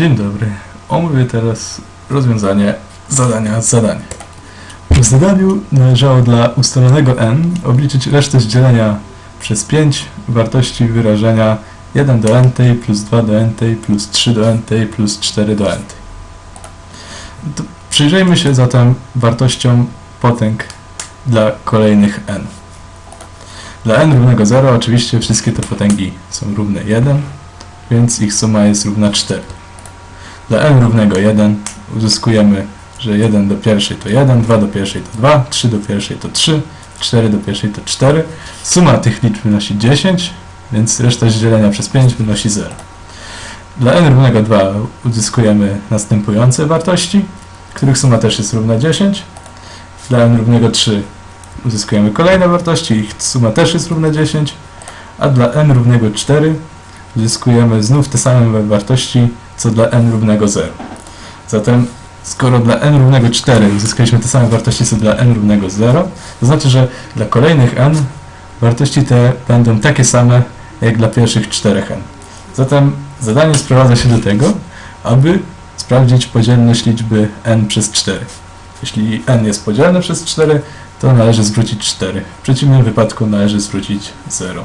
Dzień dobry. Omówię teraz rozwiązanie zadania z zadania. W zadaniu należało dla ustalonego n obliczyć resztę dzielenia przez 5 wartości wyrażenia 1 do n plus 2 do n plus 3 do n plus 4 do n. To Przyjrzyjmy się zatem wartościom potęg dla kolejnych n. Dla n równego 0 oczywiście wszystkie te potęgi są równe 1, więc ich suma jest równa 4. Dla n równego 1 uzyskujemy, że 1 do pierwszej to 1, 2 do pierwszej to 2, 3 do pierwszej to 3, 4 do pierwszej to 4. Suma tych liczb wynosi 10, więc reszta dzielenia przez 5 wynosi 0. Dla n równego 2 uzyskujemy następujące wartości, których suma też jest równa 10. Dla n równego 3 uzyskujemy kolejne wartości, ich suma też jest równa 10. A dla n równego 4 uzyskujemy znów te same wartości, co dla n równego 0. Zatem, skoro dla n równego 4 uzyskaliśmy te same wartości, co dla n równego 0, to znaczy, że dla kolejnych n wartości te będą takie same, jak dla pierwszych 4n. Zatem zadanie sprowadza się do tego, aby sprawdzić podzielność liczby n przez 4. Jeśli n jest podzielne przez 4, to należy zwrócić 4. W przeciwnym wypadku należy zwrócić 0.